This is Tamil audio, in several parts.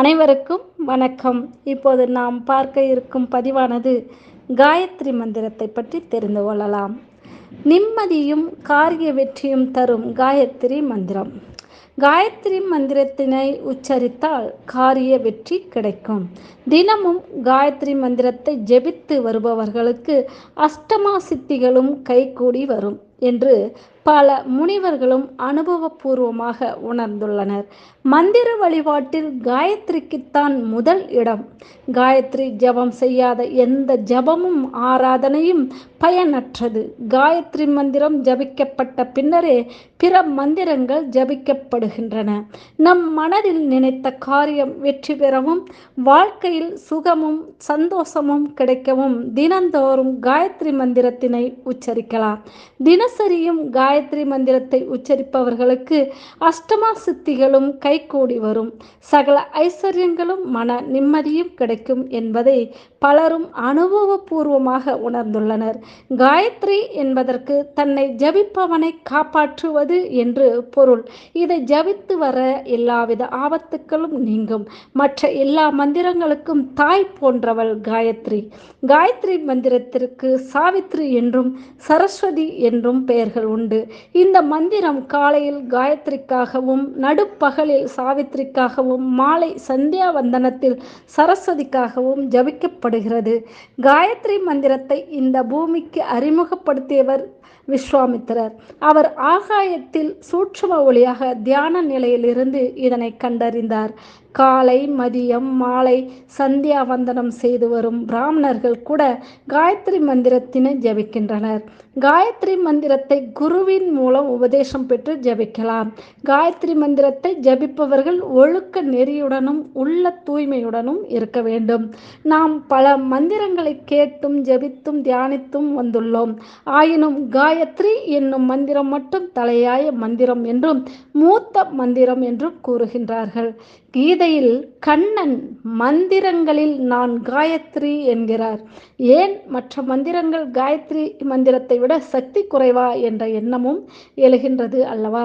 அனைவருக்கும் வணக்கம். இப்போது நாம் பார்க்க இருக்கும் பதிவானது காயத்ரி மந்திரத்தை பற்றி தெரிந்து கொள்ளலாம். நிம்மதியும் காரிய வெற்றியும் தரும் காயத்ரி மந்திரம். காயத்ரி மந்திரத்தினை உச்சரித்தால் காரிய வெற்றி கிடைக்கும். தினமும் காயத்ரி மந்திரத்தை ஜெபித்து வருபவர்களுக்கு அஷ்டமா சித்திகளும் கைகூடி வரும். என்று பல முனிவர்களும் அனுபவபூர்வமாக உணர்ந்துள்ளனர். மந்திர வழிபாட்டில் காயத்ரிக்குத்தான் முதல் இடம். காயத்ரி ஜபம் செய்யாத எந்த ஜபமும் ஆராதனையும் பயனற்றது. காயத்ரி மந்திரம் ஜபிக்கப்பட்ட பின்னரே பிற மந்திரங்கள் ஜபிக்கப்படுகின்றன. நம் மனதில் நினைத்த காரியம் வெற்றி பெறவும் வாழ்க்கையில் சுகமும் சந்தோஷமும் கிடைக்கவும் தினந்தோறும் காயத்ரி மந்திரத்தினை உச்சரிக்கலாம். தினசரியும் காயத்ரி மந்திரத்தை உச்சரிப்பவர்களுக்கு அஷ்டமா சித்திகளும் கைகூடி வரும். சகல ஐஸ்வர்யங்களும் மன நிம்மதியும் கிடைக்கும் என்பதை பலரும் அனுபவபூர்வமாக உணர்ந்துள்ளனர். காயத்ரி என்பதற்கு தன்னை ஜபிப்பவனை காப்பாற்றுவது என்று பொருள். இதை ஜபித்து வர எல்லாவித ஆபத்துக்களும் நீங்கும். மற்ற எல்லா மந்திரங்களுக்கும் தாய் போன்றவள் காயத்ரி. காயத்ரி மந்திரத்திற்கு சாவித்ரி என்றும் சரஸ்வதி என்றும் பெயர்கள் உண்டு. இந்த மந்திரம் காலையில் காயத்ரிக்காகவும் நடுப்பகலில் சாவித்ரிக்காகவும் மாலை சந்தியா வந்தனத்தில் சரஸ்வதிக்காகவும் ஜபிக்கப்படுகிறது. காயத்ரி மந்திரத்தை இந்த பூமிக்கு அறிமுகப்படுத்தியவர் விஸ்வாமித்திரர். அவர் ஆகாயத்தில் சூட்சும ஒளியாக தியான நிலையிலிருந்து இதனை கண்டறிந்தார். காலை மதியம் மாலை சந்தியா வந்தனம் செய்து வரும் பிராமணர்கள் கூட காயத்ரி மந்திரத்தினை ஜபிக்கின்றனர். காயத்ரி மந்திரத்தை குருவின் மூலம் உபதேசம் பெற்று ஜபிக்கலாம். காயத்ரி மந்திரத்தை ஜபிப்பவர்கள் ஒழுக்க நெறியுடனும் உள்ள தூய்மையுடனும் இருக்க வேண்டும். நாம் பல மந்திரங்களை கேட்டும் ஜபித்தும் தியானித்தும் வந்துள்ளோம். ஆயினும் காயத்ரி என்னும் மந்திரம் மட்டும் தலையாய மந்திரம் என்றும் மூத்த மந்திரம் என்றும் கூறுகின்றார்கள். கீதையில் கண்ணன் மந்திரங்களில் நான் காயத்ரி என்கிறார். ஏன் மற்ற மந்திரங்கள் காயத்ரி மந்திரத்தை விட சக்தி குறைவா என்ற எண்ணமும் எழுகின்றது அல்லவா?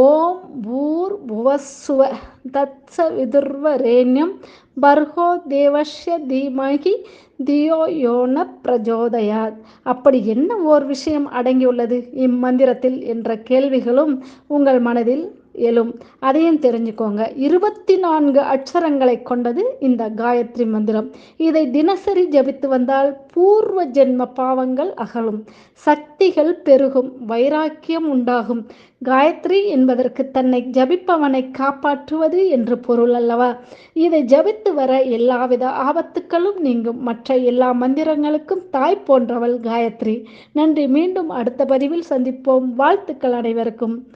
ஓம் பூர் புவஸ்வ தத்ச விதுர்வரேண்யம் பர்கோ தேவஷ்ய தீமகி தியோ யோன பிரஜோதயாத். அப்படி என்ன ஓர் விஷயம் அடங்கியுள்ளது இம்மந்திரத்தில் என்ற கேள்விகளும் உங்கள் மனதில் எழும். அதையும் தெரிஞ்சுக்கோங்க. இருபத்தி நான்கு அட்சரங்களை கொண்டது இந்த காயத்ரி மந்திரம். இதை தினசரி ஜபித்து வந்தால் பூர்வ ஜென்ம பாவங்கள் அகலும். சக்திகள் பெருகும். வைராக்கியம் உண்டாகும். காயத்ரி என்பதற்கு தன்னை ஜபிப்பவனை காப்பாற்றுவது என்று பொருள் அல்லவா? இதை ஜபித்து வர எல்லாவித ஆபத்துக்களும் நீங்கும். மற்ற எல்லா மந்திரங்களுக்கும் தாய் போன்றவள் காயத்ரி. நன்றி. மீண்டும் அடுத்த பதிவில் சந்திப்போம். வாழ்த்துக்கள் அனைவருக்கும்.